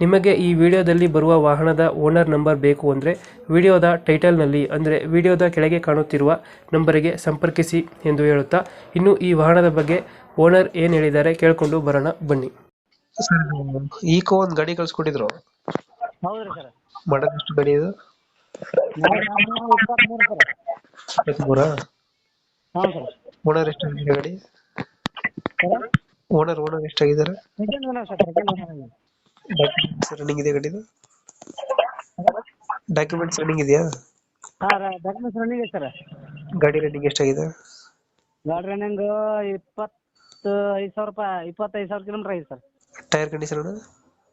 ನಿಮಗೆ ಈ ವಿಡಿಯೋದಲ್ಲಿ ಬರುವ ವಾಹನದ ಓನರ್ ನಂಬರ್ ಬೇಕು ಅಂದರೆ ವಿಡಿಯೋದ ಟೈಟಲ್ನಲ್ಲಿ ಅಂದರೆ ವಿಡಿಯೋದ ಕೆಳಗೆ ಕಾಣುತ್ತಿರುವ ನಂಬರಿಗೆ ಸಂಪರ್ಕಿಸಿ ಎಂದು ಹೇಳುತ್ತಾ ಇನ್ನು ಈ ವಾಹನದ ಬಗ್ಗೆ ಓನರ್ ಏನು ಹೇಳಿದ್ದಾರೆ ಕೇಳಿಕೊಂಡು ಬರೋಣ ಬನ್ನಿ. ಸರ್ ಈಕೋ ಒಂದು ಗಾಡಿ ಕಳ್ಸ್ಕೊಟ್ಟಿದ್ರು. ಹೌದ್ರಿ ಸರ್. ಮಾಡೋದು ಎಷ್ಟು ಗಾಡಿ ಇದು? ಇಪ್ಪತ್ಮೂರು ಸರ್. ಇಪ್ಪತ್ಮೂರ ಹಾಂ ಸರ್ ಓನರ್ ಎಷ್ಟಾಗಿದೆ ಗಾಡಿ? Sir? Owner owner ಎಷ್ಟಾಗಿದ್ದಾರೆ second owner sir second owner documents running ಇದೆ ಗಾಡಿದು ಡಾಕ್ಯುಮೆಂಟ್ಸ್ ರನ್ನಿಂಗ್ ಇದೆಯಾ? ಹಾಂ ಡಾಕ್ಯುಮೆಂಟ್ಸ್ ರನ್ನಿಂಗ್ ಇದೆ ಸರ್. ಗಾಡಿ ರನ್ನಿಂಗ್ ಎಷ್ಟಾಗಿದೆ? ಗಾಡಿ ರನ್ನಿಂಗ್ ಇಪ್ಪತ್ತು ಐದು ಸಾವಿರ ರೂಪಾಯಿ ಇಪ್ಪತ್ತೈದು ಸಾವಿರ ಕಿಲೋಮೀಟರ್ ಐತೆ ಸರ್. ಟೈರ್ ಕಂಡೀಷನ್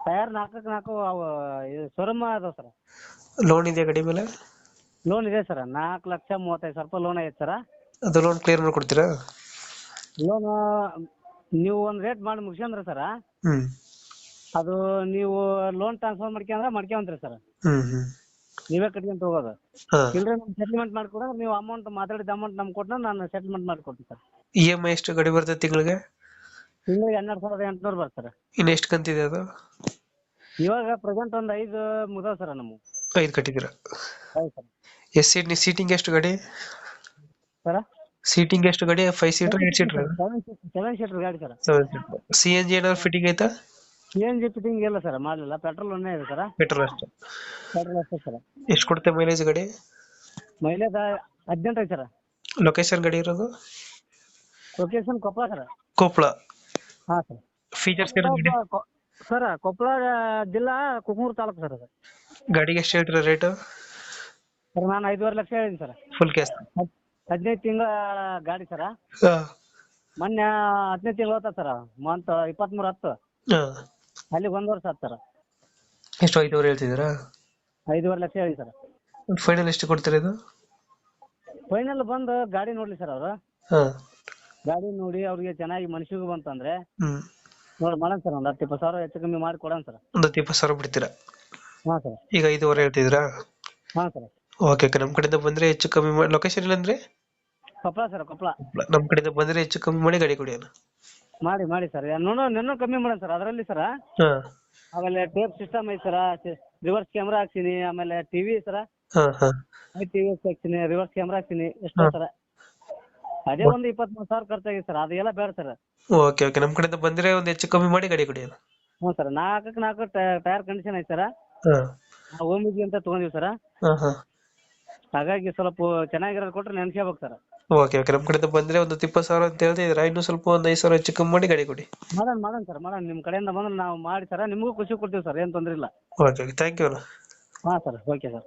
ಟೈರ್ ನಾಲ್ಕಕ್ಕೆ ನಾಲ್ಕು ಅವು ಶೋರೂಮ್ ಅದಾವೆ ಸರ್. ಲೋನ್ ಇದೆಯಾ ಗಾಡಿ ಮೇಲೆ? ಲೋನ್ ಇದೆ ಸರ್. ನಾಲ್ಕು ಲಕ್ಷ ಮೂವತ್ತೈದು ಸಾವಿರ ರೂಪಾಯಿ ಲೋನ್ ಆಗಿದೆ ಸರ್. ಅದು ಲೋನ್ ಕ್ಲಿಯರ್ ಮಾಡ್ಕೊಡ್ತೀರಾ? ಲೋನ್ ನೀವು ಒಂದು ರೇಟ್ ಮಾಡಿ ಮುಗಿಸ್ಕೊಂಡ್ರೆ ಸರ್. ಹ್ಮ್. ಅದು ನೀವು ಲೋನ್ ಟ್ರಾನ್ಸ್ಫರ್ ಮಾಡ್ಕೊಂಡ್ರೆ ಮಾಡ್ಕೊಂತೀರಿ ಸರ್ ಹ್ಮ್ ಹ್ಮ್. ನೀವೇ ಕಟ್ಕೊಂತ ಹೋಗೋದು. ಹಾ. ನಮ್ ಸೆಟಲ್ಮೆಂಟ್ ಮಾಡ್ಕೊಡಂದ್ರೆ ನೀವು ಅಮೌಂಟ್ ಮಾತಾಡಿದ ಅಮೌಂಟ್ ನಮ್ಗೆ ಕೊಟ್ಟು ನಾನು ಸೆಟ್ಲ್ಮೆಂಟ್ ಮಾಡ್ಕೊಡ್ತೀನಿ ಸರ್ ಇ ಎಂ ಐ ಎಷ್ಟು ಗಡಿ ಬರ್ತದೆ ತಿಂಗಳಿಗೆ? ತಿಂಗಳಿಗೆ ಹನ್ನೆರಡು ಸಾವಿರದ ಎಂಟುನೂರು ಬರ್ತಾರೆ ಇನ್ನು ಎಷ್ಟು ಕಂತಿದೆ ಅದು? ಇವಾಗ ಪ್ರೆಸೆಂಟ್ ಒಂದು ಐದು ಮುಗಿದಾವ ಸರ್ ನಮ್ಮ ಐದು ಕಟ್ಟಿದ್ದೀರಾ ಹೌದು ಸರ್ ಎಸ್ ಸೀಟ್ ಸೀಟಿಂಗ್ ಎಷ್ಟು ಗಾಡಿ? ಸರ ಸೀಟಿಂಗ್ ಎಷ್ಟು ಗಾಡಿ? Five seater eight seater seven seater ಗಾಡಿ ಸರ್ ಸಿ ಎನ್ ಜಿ ಏನಾದ್ರು ಫಿಟ್ಟಿಂಗ್ ಆಯ್ತಾ ಸಿ ಎನ್ ಜಿ ಫಿಟ್ಟಿಂಗ್ ಇಲ್ಲ ಸರ್ ಮಾಡಲಿಲ್ಲ. ಪೆಟ್ರೋಲ್ ಒಂದೇ ಇದೆ ಸರ್ ಪೆಟ್ರೋಲ್ ಅಷ್ಟೇ. ಪೆಟ್ರೋಲ್ ಅಷ್ಟೇ ಸರ್ ಎಷ್ಟು ಕೊಡುತ್ತೆ ಮೈಲೇಜ್ ಗಾಡಿ? ಮೈಲೇಜ್ ಹದಿನೆಂಟು ಐತೆ ಸರ್ ಲೊಕೇಶನ್ ಗಾಡಿ ಇರೋದು? ಲೊಕೇಶನ್ ಕೊಪ್ಪಳ ಸರ್ ಕೊಪ್ಪಳ ಹಾಂ ಸರ್ ಫೀಚರ್ಸ್ ಗಾಡಿ? ಸರ್ ಕೊಪ್ಪಳ ಜಿಲ್ಲಾ ಕುಕನೂರು ತಾಲೂಕು ಸರ್ ಅದು. ಗಾಡಿಗೆ ಎಷ್ಟು ಹೇಳ್ತೀರಾ ರೇಟು ಸರ್ ನಾನು ಐದೂವರೆ ಲಕ್ಷ ಹೇಳಿದ್ದೀನಿ ಸರ್ ಫುಲ್ ಕೇಸ್ ಹದಿನೈದು ತಿಂಗಳ ಗಾಡಿ ಸರ್ ಮೊನ್ನೆ ಹದಿನೈದು ತಿಂಗಳು ಹೋಗ್ತದೆ ಸರ್ ಮಂತ್ ಇಪ್ಪತ್ತ್ಮೂರು ಹತ್ತು. ಅಲ್ಲಿಗೆ ಒಂದು ವರ್ಷ ಆಯ್ತು ಸರ್. ಎಷ್ಟು ಐದುವರೆ ಹೇಳ್ತಿದ್ದೀರಾ? ಐದುವರೆ ಲಕ್ಷ ಹೇಳಿ ಸರ್. ಫೈನಲ್ ಎಷ್ಟು ಕೊಡ್ತೀರಿ ಇದು? ಫೈನಲ್ ಬಂದು ಗಾಡಿ ನೋಡ್ಲಿ ಸರ್ ಅವರು. ಹಾಂ. ಗಾಡಿ ನೋಡಿ ಅವ್ರಿಗೆ ಚೆನ್ನಾಗಿ ಮನುಷ್ಯಗೂ ಬಂತಂದ್ರೆ ನೋಡಿ ಮಾಡೋಣ ಸರ್ ಒಂದು ಹತ್ತು ಇಪ್ಪತ್ತು ಸಾವಿರ ಹೆಚ್ಚು ಕಮ್ಮಿ ಮಾಡಿ ಕೊಡೋಣ ಸರ್. ಒಂದು ಹತ್ತು ಇಪ್ಪತ್ತು ಸಾವಿರ ಬಿಡ್ತೀರಾ? ಹಾಂ ಸರ್. ಈಗ ಐದುವರೆ ಹೇಳ್ತಿದ್ದೀರಾ? ಹಾಂ ಸರ್. ಓಕೆ ಓಕೆ ನಮ್ಮ ಕಡೆಯಿಂದ ಬಂದ್ರೆ ಹೆಚ್ಚು ಕಮ್ಮಿ ಮಾಡಿ ಲೊಕೇಶನ್ ಇಲ್ಲಂದ್ರೆ ಕೊಪ್ಪಳ ಸರ್ ಕೊಪ್ಪಳ ನಮ್ಮ ಕಡೆಯಿಂದ ಬಂದ್ರೆ ಹೆಚ್ಚು ಕಮ್ಮಿ ಮಾಡಿ ಗಾಡಿ ಕೊಡಿ ಅಣ್ಣ. ಮಾಡಿ ಮಾಡಿ ಸರ್ ನೋಡೋ ಇನ್ನೂ ಕಮ್ಮಿ ಮಾಡೋಣ ಸರ್ ಅದರಲ್ಲಿ ಸರ ಹಾ. ಆಮೇಲೆ ಟೇಪ್ ಸಿಸ್ಟಮ್ ಐತೆ ಸರ ರಿವರ್ಸ್ ಕ್ಯಾಮ್ರಾ ಹಾಕ್ತೀನಿ ಆಮೇಲೆ ಟಿವಿ ಸರ ಐ ಹಾ ಟಿವಿ ಹಾಕ್ತೀನಿ ರಿವರ್ಸ್ ಕ್ಯಾಮ್ರಾ ಹಾಕ್ತೀನಿ ಎಷ್ಟು ಸರ ಅದೇ ಒಂದು ಇಪ್ಪತ್ಮೂರು ಸಾವಿರ ಖರ್ಚಾಗಿದೆ ಸರ್ ಅದೆಲ್ಲ ಬೇಡ ಸರ್ ಓಕೆ ಓಕೆ. ನಮ್ಮ ಕಡೆಯಿಂದ ಬಂದ್ರೆ ಒಂದು ಹೆಚ್ಚು ಕಮ್ಮಿ ಮಾಡಿ ಗಾಡಿ ಕೊಡಿ ಅಣ್ಣ ಹ್ಞೂ ಸರ್ ನಾಲ್ಕಕ್ಕೆ ನಾಲ್ಕು ಟೈರ್ ಕಂಡೀಷನ್ ಐತೆ ಸರ್ ಹಾಂ. ಓಮಿಜಿ ಅಂತ ತೊಗೊಂಡಿವಿ ಸರ್ ಹಾಂ ಹಾ. ಹಾಗಾಗಿ ಸ್ವಲ್ಪ ಚೆನ್ನಾಗಿರೋದು ಕೊಟ್ರೆ ನೆನ್ಸ್ಕೋಬೇಕು ಸರ್. ಓಕೆ ಓಕೆ ನಮ್ಮ ಕಡೆಯಿಂದ ಬಂದ್ರೆ ಒಂದು ಇಪ್ಪತ್ತು ಸಾವಿರ ಅಂತ ಹೇಳ್ತಿದ್ದೀರಾ ಇನ್ನೂ ಸ್ವಲ್ಪ ಒಂದು ಐದು ಸಾವಿರ ಹೆಚ್ಚು ಕಮ್ಮಿ ಮಾಡಿ ಗಾಡಿ ಕೊಡಿ. ಮಾಡೋಣ ಮಾಡೋಣ ಸರ್ ಮಾಡೋಣ. ನಿಮ್ಮ ಕಡೆಯಿಂದ ಬಂದ್ರೆ ನಾವು ಮಾಡಿ ಸರ್. ನಿಮಗೂ ಖುಷಿ ಕೊಡ್ತೀವಿ ಸರ್ ಏನು ತೊಂದರೆ ಇಲ್ಲ. ಓಕೆ ಓಕೆ ಥ್ಯಾಂಕ್ ಯು ಅಣ್ಣ. ಹಾಂ ಸರ್ ಓಕೆ ಸರ್.